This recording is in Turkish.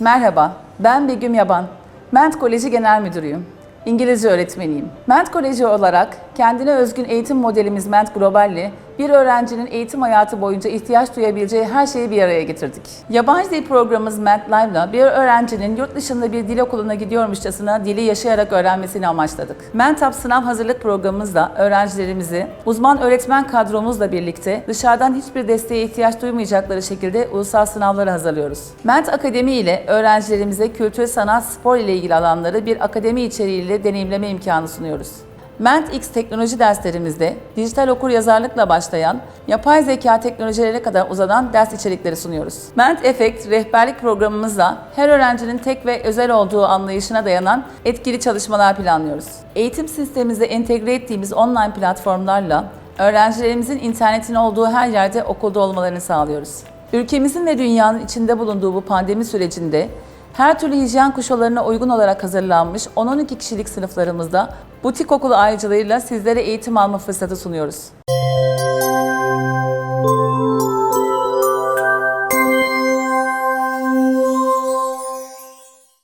Merhaba, ben Begüm Yaban. Ment Koleji Genel Müdürüyüm. İngilizce öğretmeniyim. Ment Koleji olarak kendine özgün eğitim modelimiz Ment Global'le bir öğrencinin eğitim hayatı boyunca ihtiyaç duyabileceği her şeyi bir araya getirdik. Yabancı dil programımız Ment Live'la bir öğrencinin yurt dışında bir dil okuluna gidiyormuşçasına dili yaşayarak öğrenmesini amaçladık. Mentap sınav hazırlık programımızla öğrencilerimizi uzman öğretmen kadromuzla birlikte dışarıdan hiçbir desteğe ihtiyaç duymayacakları şekilde ulusal sınavlara hazırlıyoruz. Ment Akademi ile öğrencilerimize kültür, sanat, spor ile ilgili alanları bir akademi içeriğiyle deneyimleme imkanı sunuyoruz. Ment X teknoloji derslerimizde dijital okur yazarlıkla başlayan, yapay zeka teknolojilerine kadar uzanan ders içerikleri sunuyoruz. Ment Effect rehberlik programımızla her öğrencinin tek ve özel olduğu anlayışına dayanan etkili çalışmalar planlıyoruz. Eğitim sistemimizde entegre ettiğimiz online platformlarla öğrencilerimizin internetin olduğu her yerde okulda olmalarını sağlıyoruz. Ülkemizin ve dünyanın içinde bulunduğu bu pandemi sürecinde her türlü hijyen koşullarına uygun olarak hazırlanmış 10-12 kişilik sınıflarımızda butik okulu ayrıcalığıyla sizlere eğitim alma fırsatı sunuyoruz.